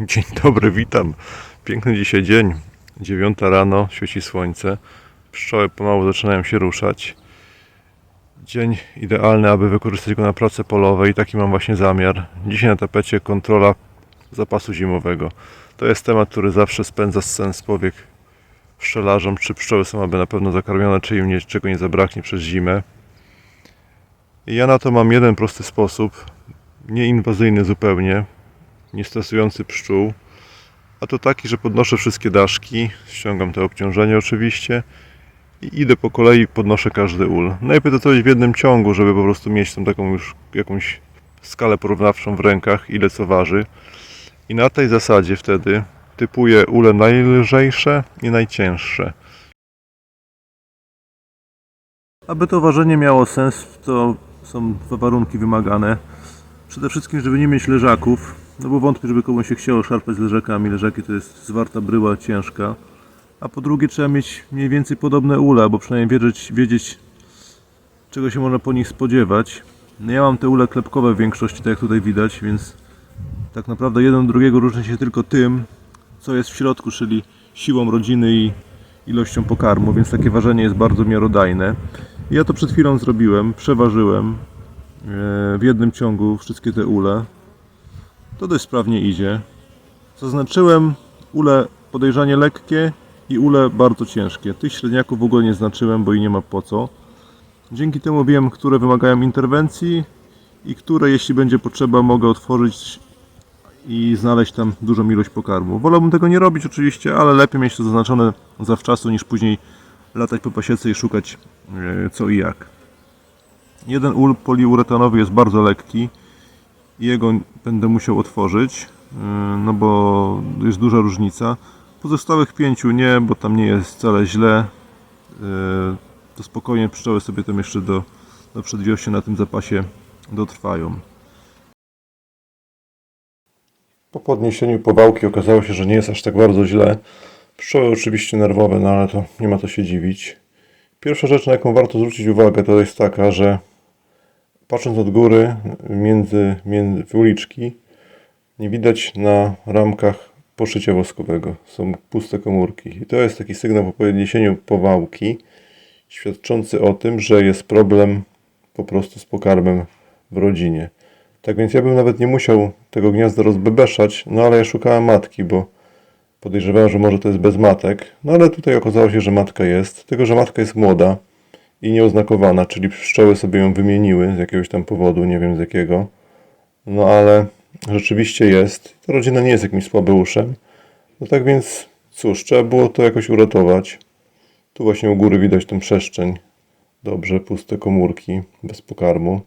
Dzień dobry, witam. Piękny dzisiaj dzień. Dziewiąta rano, świeci słońce. Pszczoły pomału zaczynają się ruszać. Dzień idealny, aby wykorzystać go na prace polowe i taki mam właśnie zamiar. Dzisiaj na tapecie kontrola zapasu zimowego. To jest temat, który zawsze spędza sens powiek pszczelarzom, czy pszczoły są aby na pewno zakarmione, czy im nie, czego nie zabraknie przez zimę. I ja na to mam jeden prosty sposób, nieinwazyjny zupełnie, nie stresujący pszczół, a to taki, że podnoszę wszystkie daszki, ściągam te obciążenia oczywiście i idę po kolei, podnoszę każdy ul. Najpierw to coś w jednym ciągu, żeby po prostu mieć tą taką już jakąś skalę porównawczą w rękach, ile co waży. I na tej zasadzie wtedy typuję ule najlżejsze i najcięższe. Aby to ważenie miało sens, to są dwa warunki wymagane. Przede wszystkim, żeby nie mieć leżaków, no bo wątpię, żeby komuś się chciało szarpać z leżakami. Leżaki to jest zwarta bryła ciężka. A po drugie, trzeba mieć mniej więcej podobne ule, albo przynajmniej wiedzieć, wiedzieć czego się można po nich spodziewać. No ja mam te ule klepkowe w większości, tak jak tutaj widać, więc tak naprawdę jeden od drugiego różni się tylko tym, co jest w środku, czyli siłą rodziny i ilością pokarmu, więc takie ważenie jest bardzo miarodajne. Ja to przed chwilą zrobiłem, przeważyłem w jednym ciągu wszystkie te ule. To dość sprawnie idzie. Zaznaczyłem ule podejrzanie lekkie i ule bardzo ciężkie. Tych średniaków w ogóle nie znaczyłem, bo i nie ma po co. Dzięki temu wiem, które wymagają interwencji i które, jeśli będzie potrzeba, mogę otworzyć i znaleźć tam dużą ilość pokarmu. Wolałbym tego nie robić oczywiście, ale lepiej mieć to zaznaczone zawczasu niż później latać po pasiece i szukać e, co i jak. Jeden ul poliuretanowy jest bardzo lekki i jego będę musiał otworzyć, e, no bo jest duża różnica. Pozostałych pięciu nie, bo tam nie jest wcale źle. E, To spokojnie pszczoły sobie tam jeszcze do, do przedwiośnia na tym zapasie dotrwają. Po podniesieniu powałki okazało się, że nie jest aż tak bardzo źle. Pszczoły oczywiście nerwowe, no ale to nie ma co się dziwić. Pierwsza rzecz, na jaką warto zwrócić uwagę, to jest taka, że patrząc od góry między, między uliczki, nie widać na ramkach poszycia woskowego. Są puste komórki. I to jest taki sygnał po podniesieniu powałki, świadczący o tym, że jest problem po prostu z pokarmem w rodzinie. Tak więc ja bym nawet nie musiał tego gniazda rozbebeszać, no ale ja szukałem matki, bo podejrzewałem, że może to jest bez matek. No ale tutaj okazało się, że matka jest, tylko że matka jest młoda i nieoznakowana, czyli pszczoły sobie ją wymieniły z jakiegoś tam powodu, nie wiem z jakiego. No ale rzeczywiście jest. Ta rodzina nie jest jakimś słabeuszem. No tak więc cóż, trzeba było to jakoś uratować. Tu właśnie u góry widać tą przestrzeń. Dobrze, puste komórki, bez pokarmu.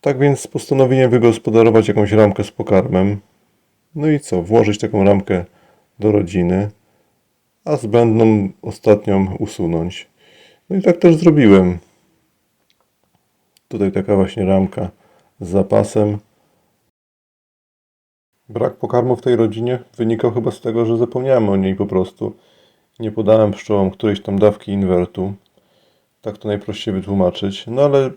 Tak więc postanowiłem wygospodarować jakąś ramkę z pokarmem. No i co? Włożyć taką ramkę do rodziny, a zbędną ostatnią usunąć. No i tak też zrobiłem. Tutaj taka właśnie ramka z zapasem. Brak pokarmu w tej rodzinie wynikał chyba z tego, że zapomniałem o niej po prostu. Nie podałem pszczołom którejś tam dawki inwertu. Tak to najprościej wytłumaczyć. No ale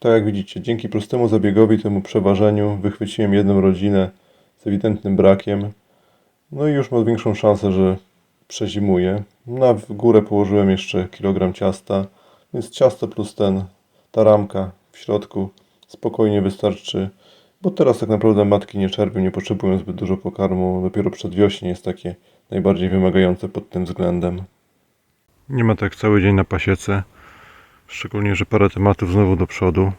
tak jak widzicie, dzięki prostemu zabiegowi, temu przeważeniu, wychwyciłem jedną rodzinę z ewidentnym brakiem. No i już mam większą szansę, że przezimuje. Na górę położyłem jeszcze kilogram ciasta, więc ciasto plus ten, ta ramka w środku spokojnie wystarczy, bo teraz tak naprawdę matki nie czerpią, nie potrzebują zbyt dużo pokarmu. Dopiero przedwiośnie jest takie najbardziej wymagające pod tym względem. Nie ma tak cały dzień na pasiece. Szczególnie, że parę tematów znowu do przodu.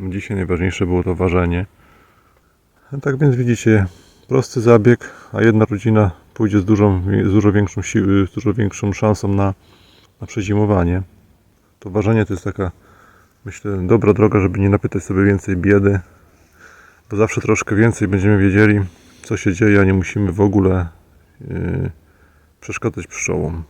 Dzisiaj najważniejsze było to ważenie. Tak więc widzicie, prosty zabieg, a jedna rodzina pójdzie z, dużą, z dużo większą siły, z dużo większą szansą na, na przezimowanie. To ważenie to jest taka, myślę, dobra droga, żeby nie napytać sobie więcej biedy, bo zawsze troszkę więcej będziemy wiedzieli, co się dzieje, a nie musimy w ogóle yy, przeszkadzać pszczołom.